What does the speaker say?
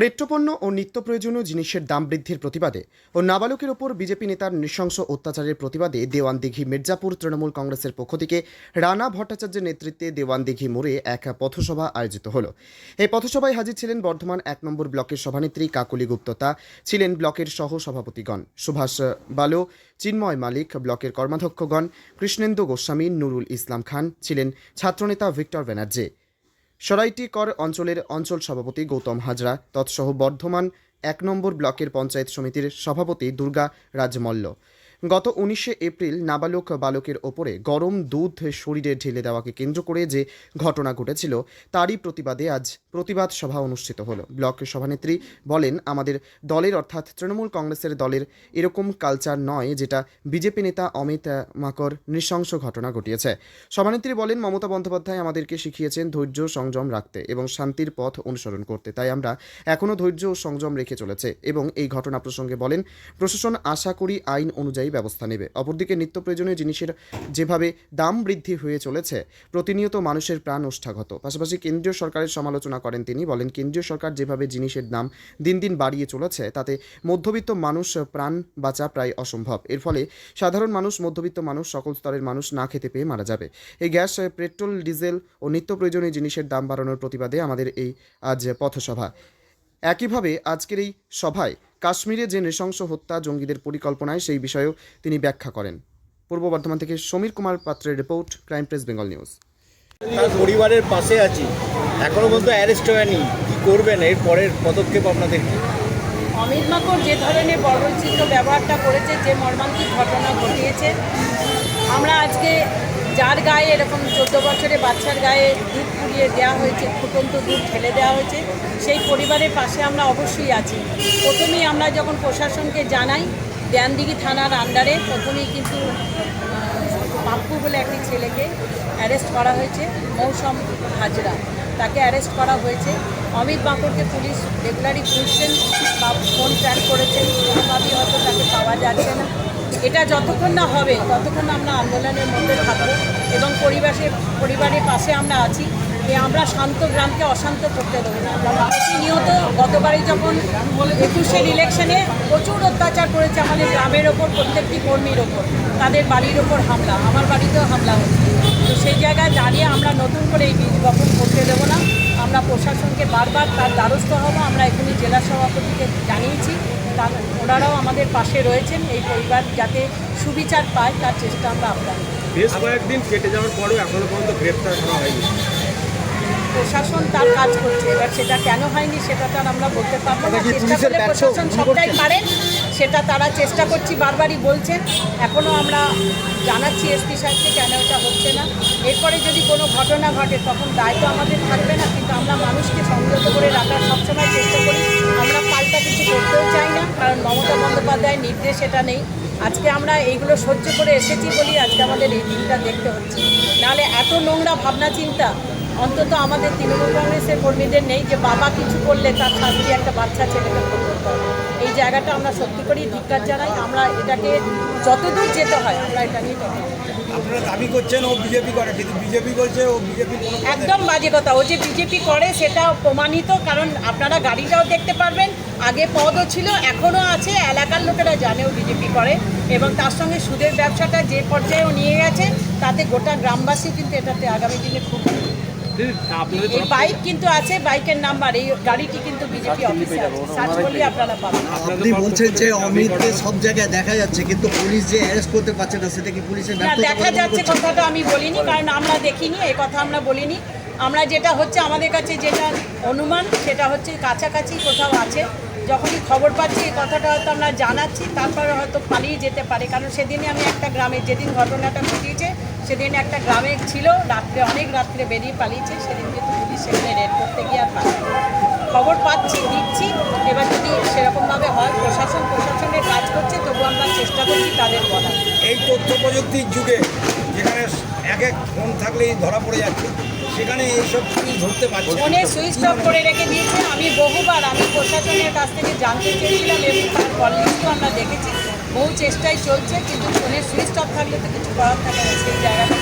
পেট্রোপণ্য ও নিত্য প্রয়োজনীয় জিনিসের দাম বৃদ্ধির প্রতিবাদে ও নাবালকের ওপর বিজেপি নেতার নৃশংস অত্যাচারের প্রতিবাদে দেওয়ানদিঘি মির্জাপুর তৃণমূল কংগ্রেসের পক্ষ থেকে রানা ভট্টাচার্যের নেতৃত্বে দেওয়ানদিঘি মোড়ে এক পথসভা আয়োজিত হল। এই পথসভায় হাজির ছিলেন বর্ধমান এক নম্বর ব্লকের সভানেত্রী কাকলি গুপ্ততা, ছিলেন ব্লকের সহ সভাপতিগণ সুভাষ বালো, চিন্ময় মালিক ব্লকের কর্মাধ্যক্ষগণ কৃষ্ণেন্দু গোস্বামী, নুরুল ইসলাম খান, ছিলেন ছাত্রনেতা ভিক্টর ব্যানার্জি। সরাইটি কর অঞ্চলের অঞ্চল সভাপতি গৌতম হাজরা, তৎসহ বর্ধমান এক নম্বর ব্লকের পঞ্চায়েত সমিতির সভাপতি দুর্গা রাজমল্ল। গত উনিশে এপ্রিল নাবালক বালকের ওপরে গরম দুধ শরীরে ঢেলে দেওয়াকে কেন্দ্র করে যে ঘটনা ঘটেছিল, তারই প্রতিবাদে আজ প্রতিবাদ সভা অনুষ্ঠিত হলো। ব্লক সভানেত্রী বলেন, আমাদের দলের অর্থাৎ তৃণমূল কংগ্রেসের দলের এরকম কালচার নয় যেটা বিজেপি নেতা অমিত মাকর নৃশংস ঘটনা ঘটিয়েছে। সভানেত্রী বলেন, মমতা বন্দ্যোপাধ্যায় আমাদেরকে শিখিয়েছেন ধৈর্য সংযম রাখতে এবং শান্তির পথ অনুসরণ করতে। তাই আমরা এখনও ধৈর্য ও সংযম রেখে চলেছে এবং এই ঘটনা প্রসঙ্গে বলেন, প্রশাসন আশা করি আইন অনুযায়ী ব্যবস্থা নেবে। অপরদিকে নিত্য প্রয়োজনীয় জিনিসের যেভাবে দাম বৃদ্ধি হয়ে চলেছে, প্রতিনিয়ত মানুষের প্রাণ ওষ্ঠাগত। পাশাপাশি কেন্দ্রীয় সরকারের সমালোচনা করেন তিনি, বলেন, কেন্দ্রীয় সরকার যেভাবে জিনিসের দাম দিন দিন বাড়িয়ে চলেছে, তাতে মধ্যবিত্ত মানুষ প্রাণ বাঁচা প্রায় অসম্ভব। এর ফলে সাধারণ মানুষ, মধ্যবিত্ত মানুষ, সকল স্তরের মানুষ না খেতে পেয়ে মারা যাবে। এই গ্যাস, পেট্রোল, ডিজেল ও নিত্য প্রয়োজনীয় জিনিসের দাম বাড়ানোর প্রতিবাদে আমাদের এই আজ পথসভা। একইভাবে আজকের এই সভায় কাশ্মীরে যে নৃশংস হত্যা জঙ্গিদের পরিকল্পনায় সেই বিষয়েও তিনি ব্যাখ্যা করেন। পূর্ব বর্ধমান থেকে সমীর কুমার পাত্রের report crime press Bengal news. তার পরিবারের পাশে আছি। এখনও পর্যন্ত অ্যারেস্ট হয়নি। কি করবেন? এর পরের পদক্ষেপ আপনাদের কি? অমিত মাকড় যে ধরনের বর্বরচিত ব্যবহারটা করেছে যে মর্মান্তিক ঘটনা ঘটিয়েছে আমরা আজকে যার গায়ে এরকম চোদ্দ বছরে বাচ্চার গায়ে দুধ পুড়িয়ে দেওয়া হয়েছে, ফুটন্ত দুধ ঠেলে দেওয়া হয়েছে, সেই পরিবারের পাশে আমরা অবশ্যই আছি। প্রথমেই আমরা যখন প্রশাসনকে জানাই দেয়ানদিঘি থানার আন্ডারে প্রথমেই কিন্তু পাপ্পু বলে একটি ছেলেকে অ্যারেস্ট করা হয়েছে, মৌসম হাজরা। তাকে অ্যারেস্ট করা হয়েছে। অমিত বাঁকড়কে পুলিশ রেগুলারই খুঁজছেন বা ফোন ট্র্যাক করেছেন। কোনোভাবেই হয়তো তাকে পাওয়া যাচ্ছে না। এটা যতক্ষণ না হবে, ততক্ষণ আমরা আন্দোলনের মধ্যে থাকব এবং পরিবেশের পরিবারের পাশে আমরা আছি যে আমরা শান্ত গ্রামকে অশান্ত করতে দেবো। না প্রতিনিয়ত গতবারে যখন একুশের ইলেকশনে প্রচুর অত্যাচার করেছে আমাদের গ্রামের ওপর, প্রত্যেকটি কর্মীর ওপর, তাদের বাড়ির ওপর হামলা, আমার বাড়িতেও হামলা হচ্ছে। তো সেই জায়গায় দাঁড়িয়ে আমরা নতুন করে এই বীজ বপন করতে দেবো না। আমরা প্রশাসনকে বারবার তার দ্বারস্থ হব, আমরা এখনই জেলা সভাপতিকে জানিয়েছি ওনারাও আমাদের পাশে রয়েছেন এই পরিবার যাতে সুবিচার পায় তার চেষ্টা আমরা আপনার বেশ কয়েকদিন কেটে যাওয়ার পরেও এখনও পর্যন্ত গ্রেপ্তার করা হয়নি। প্রশাসন তার কাজ করছে এবার সেটা কেন হয়নি সেটা তার আমরা বলতে পারব না। চেষ্টা করলে প্রশাসন সবটাই পারেন সেটা তারা চেষ্টা করছি বারবারই বলছেন। এখনও আমরা জানাচ্ছি এসপি সাহেবকে কেন এটা হচ্ছে না। এরপরে যদি কোনো ঘটনা ঘটে তখন দায় তো আমাদের থাকবে না কিন্তু আমরা মানুষকে সংযত করে রাখার সবসময় চেষ্টা করি আমরা পাল্টা কিছু করতেও চাই না কারণ মমতা বন্দ্যোপাধ্যায়ের নির্দেশ এটা নেই। আজকে আমরা এইগুলো সহ্য করে এসেছি বলি আজকে আমাদের এই দিনটা দেখতে হচ্ছে। নাহলে এত নোংরা ভাবনা চিন্তা অন্তত আমাদের তৃণমূল কংগ্রেসের কর্মীদের নেই যে বাবা কিছু করলে তার শাস্তি একটা বাচ্চা ছেলেকে এই জায়গাটা আমরা সত্যি করেই ধিক্কার জানাই। আমরা এটাকে যতদূর যেতে হয় আমরা এটা নিয়ে আপনারা দাবি করছেন ও বিজেপি করে কিন্তু বিজেপি ও বিজেপি একদম বাজে কথা। ও যে বিজেপি করে সেটা প্রমাণিত কারণ আপনারা গাড়িটাও দেখতে পারবেন। আগে পদও ছিল এখনও আছে এলাকার লোকেরা জানেও বিজেপি করে। এবং তার সঙ্গে সুদের ব্যবসাটা যে পর্যায়েও নিয়ে গেছে তাতে গোটা গ্রামবাসী কিন্তু এটাতে আগামী দিনে খুব এই বাইক কিন্তু আছে বাইকের নাম্বার এই গাড়িটি কিন্তু বিজেপি অফিসে আছে সার্চ করলে আপনারা পাবেন। আপনি বলছেন যে অমিতকে সব জায়গায় দেখা যাচ্ছে কিন্তু পুলিশ যে অ্যারেস্ট করতে পারছে না সেটা কি পুলিশের না দেখা যাচ্ছে? কথাটা আমি বলিনি কারণ আমরা দেখিনি এই কথা আমরা বলিনি। আমরা যেটা হচ্ছে আমাদের কাছে যেটা অনুমান সেটা হচ্ছে কাছাকাছি কোথাও আছে। যখনই খবর পাচ্ছি, এই কথাটা হয়তো আমরা জানাচ্ছি, তারপরে হয়তো পালিয়ে যেতে পারে। কারণ সেদিনে আমি একটা গ্রামে, যেদিন ঘটনাটা ঘটিয়েছে, সেদিন একটা গ্রামে ছিল, রাত্রে, অনেক রাত্রে বেরিয়ে পালিয়েছে সেদিন কিন্তু পুলিশ সেখানে রেড করতে গিয়ে আর পালিয়ে খবর পাচ্ছি, দিচ্ছি, এবার যদি সেরকমভাবে হয়, প্রশাসন, প্রশাসনের কাজ করছে, তবু আমরা চেষ্টা করছি তাদের বলার। এই তথ্য প্রযুক্তির যুগে যেখানে এক এক ফোন থাকলেই ধরা পড়ে যাচ্ছে সেখানে এইসব পুলিশ ধরতে পারছে ফোনে সুইচ অফ করে রেখে দিয়েছে। আমি বহুবার আমি প্রশাসনের কাছ থেকে জানতে চেয়েছিলাম এবং তার কল আমরা দেখেছি। বহু চেষ্টাই চলছে কিন্তু ফোনে সুইচ অফ থাকলে তো কিছু করার থাকে না সেই জায়গাটা।